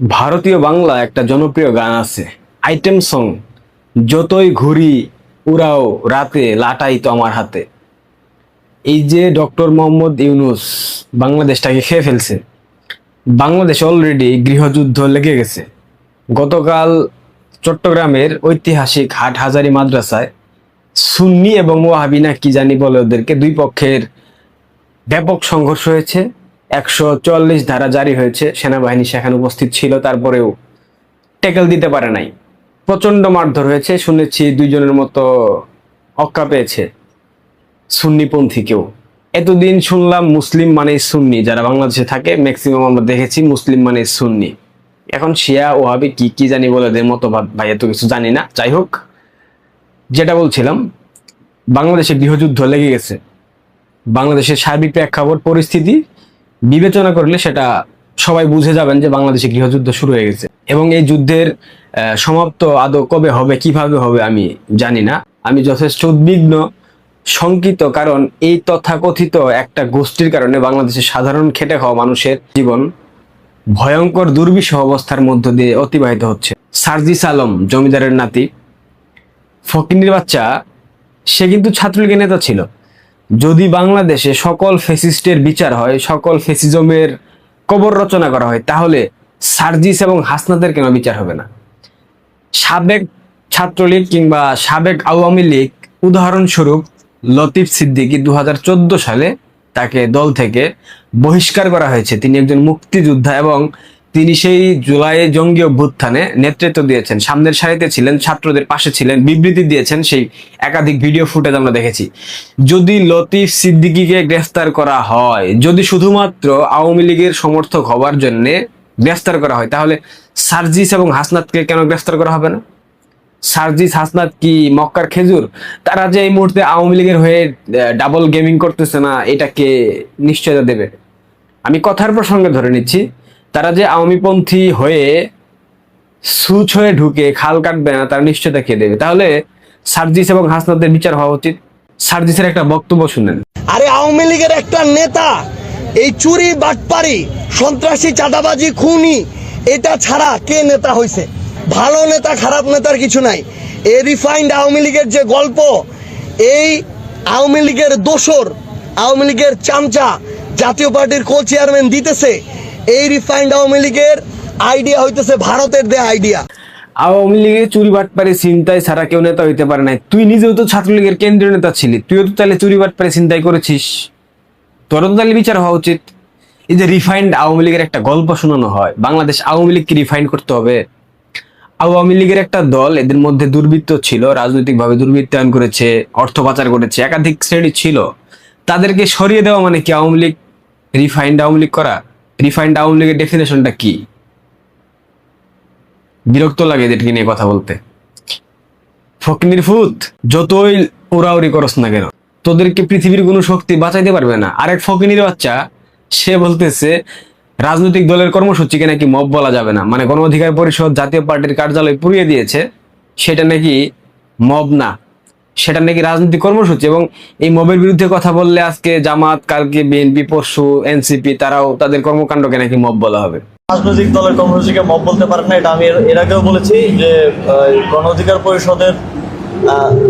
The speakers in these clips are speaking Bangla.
ভারতীয় বাংলা একটা জনপ্রিয় গান আছে, আইটেম সং, যতই ঘুরি উড়াও রাতে লাটাই তো আমার হাতে। এই যে ডক্টর মোহাম্মদ ইউনুস বাংলাদেশটাকে খেয়ে ফেলছে, বাংলাদেশ অলরেডি গৃহযুদ্ধ লেগে গেছে। গতকাল চট্টগ্রামের ঐতিহাসিক হাটহাজারি মাদ্রাসায় সুন্নি এবং ওয়াহাবি না কি জানি বলে ওদেরকে দুই পক্ষের ব্যাপক সংঘর্ষ হয়েছে। একশো চুয়াল্লিশ ধারা জারি হয়েছে। সেনাবাহিনী সেখানে উপস্থিত ছিল, তারপরেও টেকেল দিতে পারে নাই। প্রচণ্ড মারধর হয়েছে, শুনেছি দুইজনের মতো অক্কা পেয়েছে সুন্নিপন্থী কেউ এতদিন শুনলাম মুসলিম মানে সুন্নি, যারা বাংলাদেশে থাকে ম্যাক্সিমাম আমরা দেখেছি মুসলিম মানে সুন্নি। এখন শিয়া ওহাবি কি কি জানি বলে এদের মতবাদ, ভাই, এত কিছু জানি না। যাই হোক, যেটা বলছিলাম, বাংলাদেশে গৃহযুদ্ধ লেগে গেছে। বাংলাদেশের সার্বিক প্রেক্ষাপট, পরিস্থিতি বিবেচনা করলে সেটা সবাই বুঝে যাবেন যে বাংলাদেশে গৃহযুদ্ধ শুরু হয়ে গেছে। এবং এই যুদ্ধের সমাপ্ত আদৌ কবে হবে, কীভাবে হবে আমি জানি না। আমি যথেষ্ট উদ্বিগ্ন, শঙ্কিত, কারণ এই তথাকথিত একটা গোষ্ঠীর কারণে বাংলাদেশের সাধারণ খেটে খাওয়া মানুষের জীবন ভয়ঙ্কর দুর্বিষহ অবস্থার মধ্য দিয়ে অতিবাহিত হচ্ছে। সার্জিস আলম, জমিদারের নাতি, ফকিনির বাচ্চা, সে কিন্তু ছাত্রলীগের নেতা ছিল। যদি বাংলাদেশে সকল ফেসিস্টের বিচার হয়, সকল ফেসিজমের কবর রচনা করা হয়, তাহলে সার্জিস এবং হাসনাদের কেন বিচার হবে না? সাবেক ছাত্রলীগ কিংবা সাবেক আওয়ামী লীগ, উদাহরণস্বরূপ লতিফ সিদ্দিকী দু সালে তাকে দল থেকে বহিষ্কার করা হয়েছে। তিনি একজন মুক্তিযোদ্ধা এবং তিনি সেই জুলাই জঙ্গি অভ্যুত্থানে নেতৃত্ব দিয়েছেন। সামনের সারিতে ছিলেন, ছাত্রদের পাশে ছিলেন, বিবৃতি দিয়েছেন সেই একাধিক ভিডিও ফুটেজ আমরা দেখেছি। যদি লতিফ সিদ্দিকীকে গ্রেফতার করা হয়, যদি শুধুমাত্র আওয়ামী লীগের সমর্থক হওয়ার জন্য গ্রেফতার করা হয়, তাহলে সার্জিস এবং হাসনাতকে কেন গ্রেফতার করা হবে না? সার্জিস, হাসনাত কি মক্কার খেজুর? তারা যে এই মুহূর্তে আওয়ামী লীগের হয়ে ডাবল গেমিং করতেছে না এটাকে নিশ্চয়তা দেবে? আমি কথার প্রসঙ্গে ধরে নিচ্ছি তারা যে আওয়ামীপন্থী হয়ে সুচ হয়ে ঢুকে খাল কাটবে না, তারা নিশ্চয়তা খেয়ে দেবে। তাহলে সার্জিস এবং হাসনাদের বিচার হওয়া উচিত। সার্জিসের একটা বক্তব্য শুনেন। আরে আওয়ামী লীগের একটা নেতা, এই চুরি, বাটপারি, সন্ত্রাসী, চাঁদাবাজি, খুনি, এটা ছাড়া কে নেতা হয়েছে ভালো নেতা, খারাপ নেতার কিছু নাই। এ রিফাইন্ড আওয়ামী লীগের যে গল্প, এই আওয়ামী লীগের দোসর, আওয়ামী লীগের চামচা জাতীয় পার্টির কো চেয়ারম্যান দিতেছে এই রিফাইন্ড আওয়ামী লীগের আইডিয়া হইতেছে ভারতের দেয়া আইডিয়া আওয়ামী লীগের চুরি বাটপারে চিন্তায় ছাড়া কেউ নেতা হইতে পারে নাই। তুই নিজেও তো ছাত্রলীগের কেন্দ্রীয় নেতা ছিলি। তুইও তো তাহলে চুরি বাটপারে চিন্তাই করেছিস। তোর তো তাহলে বিচার হওয়া উচিত। এই যে রিফাইন্ড আওয়ামী লীগের একটা গল্প শোনানো হয়, বাংলাদেশ আওয়ামী লীগকে রিফাইন্ড করতে হবে। আওয়ামী লীগের একটা দল এদের মধ্যে দুর্বৃত্ত ছিল, রাজনৈতিকভাবে দুর্বৃত্তায়ন করেছে, অর্থ পাচার করেছে, একাধিক শ্রেণি ছিল। তাদেরকে সরিয়ে দেওয়া মানে কি আওয়ামী লীগ রিফাইন্ড আওয়ামী লীগ করা? রিফাইন্ড আওয়ামী লীগের ডেফিনেশনটা কি? বিরক্ত লাগে এদেরকে নিয়ে কথা বলতে। ফকিনির ফুত যতই ওরাওরি করস না কেন, তোদেরকে পৃথিবীর কোনো শক্তি বাঁচাইতে পারবে না। আরেক ফকিনির বাচ্চা, সে বলতেছে, রাজনৈতিক দলের কর্মসূচিকে নাকি মব বলা যাবে না। মানে গণ অধিকার পরিষদ জাতীয় পার্টির কার্যালয় পুড়িয়ে দিয়েছে, সেটা নাকি মব না। সেটা নাকি রাজনৈতিক কর্মসূচি এবং এই মবের বিরুদ্ধে কথা বললে আজকে জামাত কালকে বিএনপি পরশু এনসিপি তারাও তাদের কর্মকাণ্ডকে নাকি মব বলা হবে। রাজনৈতিক দলের কর্মসূচিকে মব বলতে পারেন না এটা আমি এর- আগেও বলেছি যে গণ অধিকার পরিষদের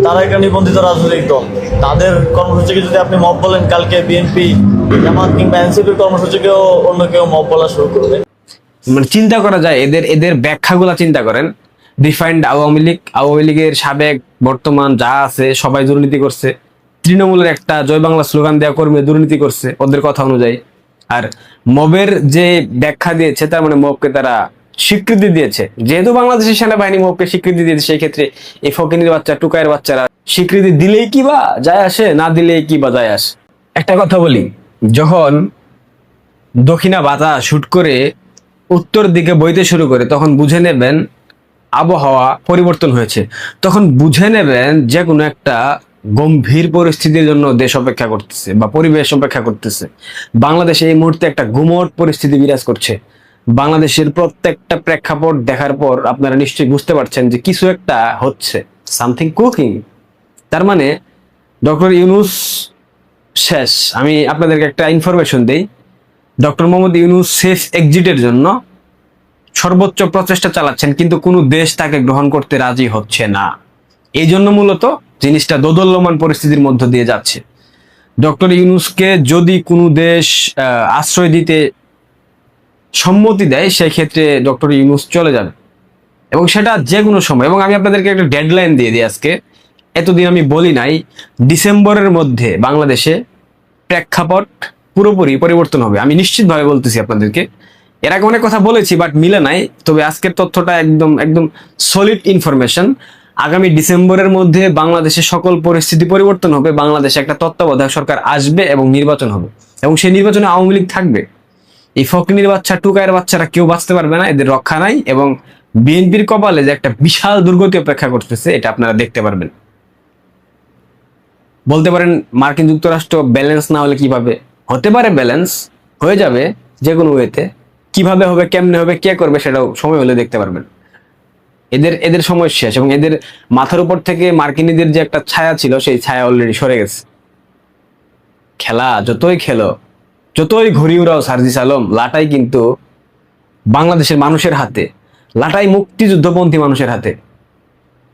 তারা একটা নিবন্ধিত রাজনৈতিক দল। তাদের কর্মসূচিকে যদি আপনি মব বলেন কালকে বিএনপি জামাত কিংবা এনসিপির কর্মসূচিকেও অন্য কেউ মব বলা শুরু করবে। মানে চিন্তা করা যায় এদের এদের ব্যাখ্যাগুলা চিন্তা করেন। ডিফাইন্ড আওয়ামী লীগ, আওয়ামী লীগের সাবেক বর্তমান যা আছে সবাই দুর্নীতি করছে। তৃণমূলের একটা জয় বাংলা স্লোগান দেওয়া কর্মী দুর্নীতি করছে ওদের কথা অনুযায়ী। আর মবের যে ব্যাখ্যা দিয়েছে, তার মানে মবকে তারা স্বীকৃতি দিয়েছে। যেহেতু বাংলাদেশের সেনাবাহিনী মবকে স্বীকৃতি দিয়েছে, সেই ক্ষেত্রে এই ফকিনির বাচ্চা টুকায়ের বাচ্চারা স্বীকৃতি দিলেই কি বা যায় আসে, না দিলেই কি বা যায় আসে? একটা কথা বলি, যখন দক্ষিণা বাতাস শুট করে উত্তর দিকে বইতে শুরু করে, তখন বুঝে নেবেন আবহাওয়া পরিবর্তন হয়েছে। তখন বুঝে নেবেন যে কোনো একটা গম্ভীর পরিস্থিতির জন্য দেশ অপেক্ষা করতেছে বা পরিবেশ অপেক্ষা করতেছে। বাংলাদেশে এই মুহূর্তে একটা গুমট পরিস্থিতি বিরাজ করছে। বাংলাদেশের প্রত্যেকটা প্রেক্ষাপট দেখার পর আপনারা নিশ্চয়ই বুঝতে পারছেন যে কিছু একটা হচ্ছে। Something cooking. তার মানে ডক্টর ইউনুস শেষ। আমি আপনাদেরকে একটা ইনফরমেশন দেই। ডক্টর মোহাম্মদ ইউনুস সেফ এক্সিটের জন্য সর্বোচ্চ প্রচেষ্টা চালাচ্ছেন, কিন্তু কোনো দেশ তাকে গ্রহণ করতে রাজি হচ্ছে না। এই জন্য মূলত জিনিসটা দোদল্যমান পরিস্থিতির মধ্য দিয়ে যাচ্ছে। ডক্টর ইউনুসকে যদি কোনো দেশ আশ্রয় দিতে সম্মতি দেয়, সেক্ষেত্রে ডক্টর ইউনুস চলে যাবে। এবং সেটা যে কোনো সময়। এবং আমি আপনাদেরকে একটা ডেডলাইন দিয়ে দিই আজকে। এতদিন আমি বলি নাই, ডিসেম্বরের মধ্যে বাংলাদেশে প্রেক্ষাপট পুরোপুরি পরিবর্তন হবে। আমি নিশ্চিতভাবে বলতেছি আপনাদেরকে এর আগে অনেক কথা বলেছি বাট মিলে নাই। তবে আজকের তথ্যটা একদম একদম সলিড ইনফরমেশন আগামী ডিসেম্বরের মধ্যে বাংলাদেশের সকল পরিস্থিতি পরিবর্তন হবে, বাংলাদেশে একটা তত্ত্বাবধায়ক সরকার আসবে এবং নির্বাচন হবে। এবং সেই নির্বাচনে আওয়ামী লীগ থাকবে। এই ফকনির বাচ্চা টুকায়ের বাচ্চারা কেউ বাঁচতে পারবে না, এদের রক্ষা নাই এবং বিএনপির কপালে যে একটা বিশাল দুর্গতি অপেক্ষা করতেছে, এটা আপনারা দেখতে পারবেন। বলতে পারেন, মার্কিন যুক্তরাষ্ট্র ব্যালেন্স না হলে কীভাবে? হতে পারে ব্যালেন্স, হয়ে যাবে যে কোনো ওয়েতে। কীভাবে হবে, কেমনে হবে, কে করবে সেটাও সময় হলে দেখতে পারবেন। এদের এদের সময় শেষ এবং এদের মাথার উপর থেকে মার্কিনীদের যে একটা ছায়া ছিল, সেই ছায়া অলরেডি সরে গেছে। খেলা, যতই খেলো, যতই ঘুরি উড়াও সার্জিস আলম, লাটাই কিন্তু বাংলাদেশের মানুষের হাতে, লাটাই মুক্তিযুদ্ধপন্থী মানুষের হাতে।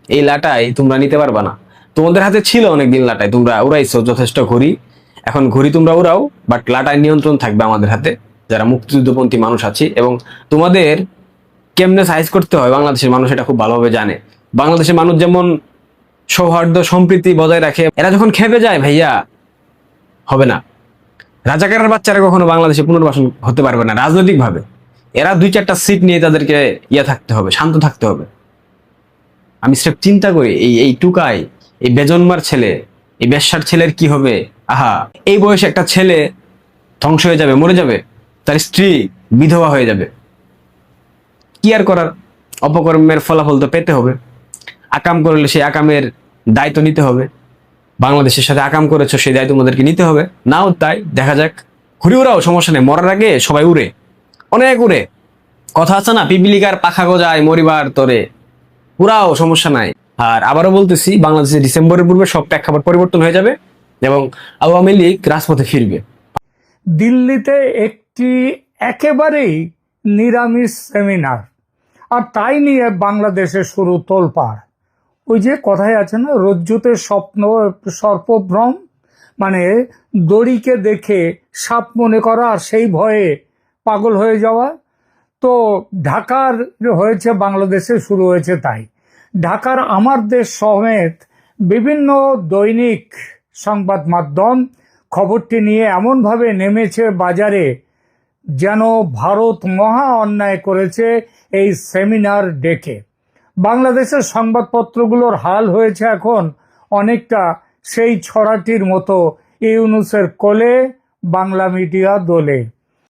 এই লাটাই তোমরা নিতে পারবা না। তোমাদের হাতে ছিল অনেকদিন লাটাই, তোমরা উড়াইছো যথেষ্ট ঘুরি এখন ঘুরি তোমরা উড়াও বাট লাটাই নিয়ন্ত্রণ থাকবে আমাদের হাতে। যারা মুক্তিযুদ্ধপন্থী মানুষ আছি এবং তোমাদের কেমনে সাইজ করতে হয় বাংলাদেশের মানুষ এটা খুব ভালোভাবে জানে। বাংলাদেশের মানুষ যেমন সৌহার্দ্য, সম্প্রীতি বজায় রাখে, এরা যখন খেপে যায়, ভাইয়া, হবে না। রাজাকারের বাচ্চারা কখনো বাংলাদেশে পুনর্বাসন হতে পারবে না, রাজনৈতিকভাবে। এরা দুই চারটা সিট নিয়ে তাদেরকে ইয়ে থাকতে হবে, শান্ত থাকতে হবে। আমি স্রেফ চিন্তা করি, এই এই টুকায়, এই বেজন্মার ছেলে, এই বেশ্যার ছেলের কি হবে? আহা, এই বয়সে একটা ছেলে ধ্বংস হয়ে যাবে, মরে যাবে। তার স্ত্রী বিধবা হয়ে যাবে। কি আর করার? অপকর্মের ফলাফল তো পেতে হবে। আকাম করলে সেই আকামের দায়িত্ব নিতে হবে। বাংলাদেশের সাথে আকাম করেছ, সেই দায়িত্ব তোমাদেরকে নিতে হবে। নাও তাই, দেখা যাক। ঘুরে ওরাও সমস্যা নেই। মরার আগে সবাই উড়ে। অনেক উড়ে। কথা আছে না, পিপিলিকার পাখা গজায় মরিবার তরে। পুরাও সমস্যা নাই। আর আবারও বলতেছি, বাংলাদেশে ডিসেম্বরের পূর্বে সব প্রেক্ষাপট পরিবর্তন হয়ে যাবে এবং আওয়ামী লীগ রাজপথে ফিরবে। দিল্লিতে একটি একেবারেই নিরামিষ সেমিনার আর তাই নিয়ে বাংলাদেশে শুরু তোলপাড়। ওই যে কথায় আছে না, রজ্জুতে স্বপ্ন, সর্পভ্রম মানে দড়িকে দেখে সাপ মনে করা আর সেই ভয়ে পাগল হয়ে যাওয়া। তো ঢাকার হয়েছে, বাংলাদেশে শুরু হয়েছে তাই। ঢাকার আমার দেশ সমেত বিভিন্ন দৈনিক সংবাদ মাধ্যম খবরটি নিয়ে এমনভাবে নেমেছে বাজারে যেন ভারত মহা অন্যায় করেছে এই সেমিনার ডেকে। বাংলাদেশের সংবাদপত্রগুলোর হাল হয়েছে এখন অনেকটা সেই ছড়াটির মতো ইউনুসের কোলে, বাংলা মিডিয়া দোলে।